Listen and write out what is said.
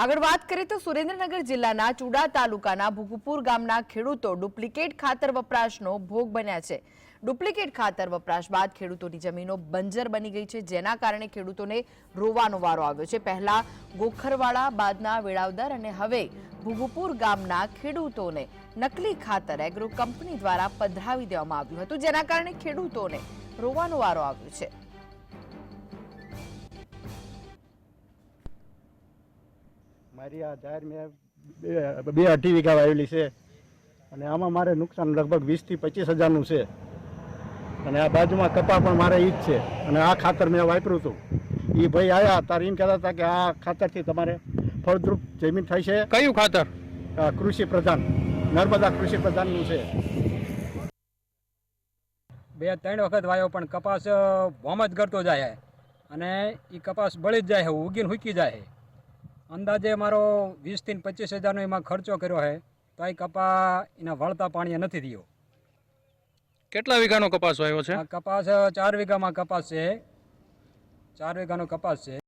આગળ વાત કરીએ તો સુરેન્દ્રનગર જિલ્લાના ચુડા તાલુકાના ભૂગુપુર ગામના ખેડૂતો ડુપ્લિકેટ ખાતર વપરાશનો ભોગ બન્યા છે. ડુપ્લિકેટ ખાતર વપરાશ બાદ ખેડૂતોની જમીનો બંજર બની ગઈ છે, જેના કારણે ખેડૂતોને રોવાનો વારો આવ્યો છે. પહેલા ગોખરવાળા બાદના વેળાવદર અને હવે ભૂગુપુર ગામના ખેડૂતોને નકલી ખાતર એગ્રો કંપની દ્વારા પધરાવી દેવામાં આવ્યું હતું, જેના કારણે ખેડૂતોને રોવાનો વારો આવ્યો છે. મારી આ જાહેર મેં બે- બે અઢી વીઘા વાવેલી છે. અને આમાં મારે નુકસાન લગભગ વીસથી પચીસ હજારનું છે. અને આ બાજુમાં કપા પણ મારે એ જ છે. અને આ ખાતર મેં વાપર્યું હતું. એ ભાઈ આવ્યા તારે એમ કહેતા હતા કે આ ખાતરથી તમારે ફળદ્રુપ જમીન થાય છે. કયું ખાતર? આ કૃષિ પ્રધાન નર્મદા કૃષિ પ્રધાનનું છે. બે ત્રણ વખત વાયો પણ કપાસ વોમ જ કરતો જાય. અને એ કપાસ બળી જ જાય છે ઉગીને હુકી જાય. છે અંદાજે મારો વીસથી પચીસ હજારનો એમાં ખર્ચો કર્યો છે. તો એ કપા એના વળતા પાણીએ નથી થયો. કેટલા વીઘાનો કપાસ વાવ્યો છે? કપાસ ચાર વીઘામાં કપાસ છે. ચાર વીઘાનો કપાસ છે.